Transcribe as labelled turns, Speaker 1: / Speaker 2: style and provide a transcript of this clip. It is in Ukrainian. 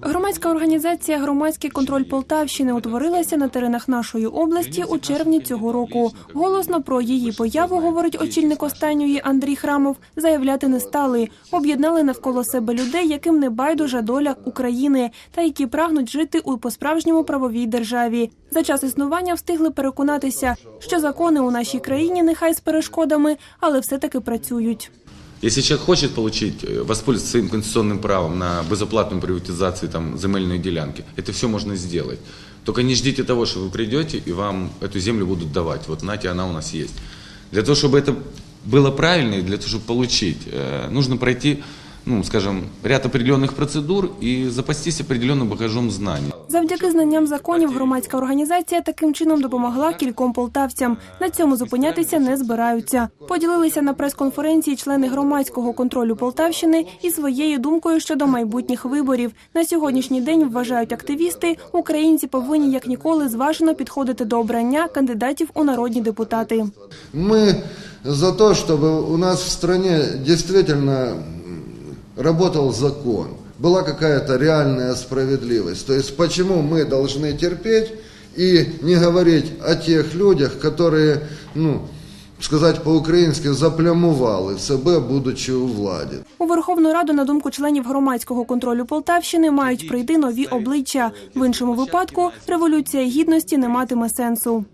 Speaker 1: Громадська організація Громадський контроль Полтавщини утворилася на теренах нашої області у червні цього року. Голосно про її появу, говорить очільник останньої Андрій Храмов, заявляти не стали. Об'єднали навколо себе людей, яким не байдужа доля України, та які прагнуть жити у по-справжньому правовій державі. За час існування встигли переконатися, що закони у нашій країні нехай з перешкодами, але все-таки працюють.
Speaker 2: Если человек хочет получить, э, воспользоваться своим конституционным правом на безоплатную приватизацию там, земельной делянки, это все можно сделать. Только не ждите того, что вы придете и вам эту землю будут давать. Вот нате, она у нас есть. Для того, чтобы это было правильно и для того, чтобы получить, э, нужно пройти, ну, скажем, ряд определенных процедур и запастись определенным багажом знаний.
Speaker 1: Завдяки знанням законів громадська організація таким чином допомогла кільком полтавцям. На цьому зупинятися не збираються. Поділилися на прес-конференції члени громадського контролю Полтавщини і своєю думкою щодо майбутніх виборів. На сьогоднішній день вважають активісти, українці повинні як ніколи зважено підходити до обрання кандидатів у народні депутати.
Speaker 3: Мы за то, чтобы у нас в стране действительно м, работал закон, была какая-то реальная справедливость. То есть почему мы должны терпеть и не говорить о тех людях, которые, ну, сказать по-украински, заплямували себе, будучи у владі.
Speaker 1: У Верховну Раду, на думку членів громадського контролю Полтавщини, мають прийти нові обличчя. В іншому випадку революція гідності не матиме сенсу.